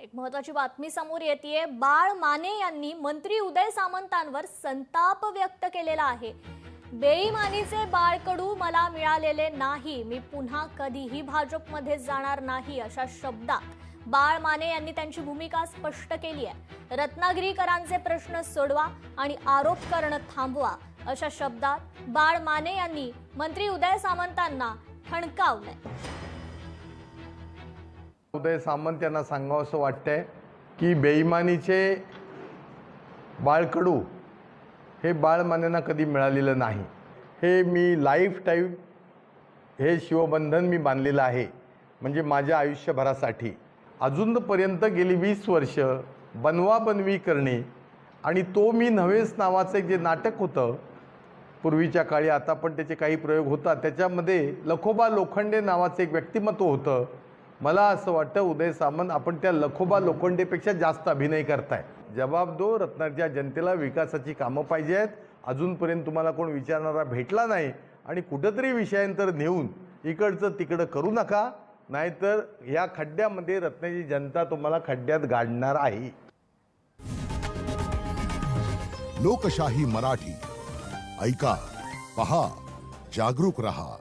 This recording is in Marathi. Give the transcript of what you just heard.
एक महत्वाची बातमी समोर येते बाळ माने यांनी मंत्री उदय सामंतांवर संताप व्यक्त केलेला आहे. बेईमानीचे बाळकडू मला मिळालेले नाही. मी पुन्हा कधीही भाजपमध्ये जाणार नाही अशा शब्दात बाळ माने यांनी त्यांची भूमिका स्पष्ट केली आहे. रत्नागिरीकरांचे प्रश्न सोडवा आणि आरोप करणं थांबवा अशा शब्दात बाळ माने यांनी मंत्री उदय सामंतांना ठणकावलंय. उदय सामंत यांना सांगावं असं वाटतंय की बेईमानीचे बाळकडू हे बाळमान्यांना कधी मिळालेलं नाही. हे मी लाईफ टाईम हे शिवबंधन मी बांधलेलं आहे. म्हणजे माझ्या आयुष्यभरासाठी. अजूनपर्यंत गेली वीस वर्ष बनवाबनवी करणे आणि तो मी नव्हेच नावाचं एक जे नाटक होतं पूर्वीच्या काळी आता पण त्याचे काही प्रयोग होतात. त्याच्यामध्ये लखोबा लोखंडे नावाचं एक व्यक्तिमत्व होतं. मला असं वाटतं उदय सामंत आपण त्या लखोबा लोखंडेपेक्षा जास्त अभिनय करताय. जबाब दो रत्नागिरीच्या जनतेला विकासाची कामं पाहिजे आहेत. अजूनपर्यंत तुम्हाला कोण विचारणारा भेटला नाही. आणि कुठंतरी विषयांतर नेऊन इकडचं तिकडं करू नका. नाहीतर या खड्ड्यामध्ये रत्नाची जनता तुम्हाला खड्ड्यात गाडणार आहे. लोकशाही मराठी. ऐका पहा जागरूक रहा.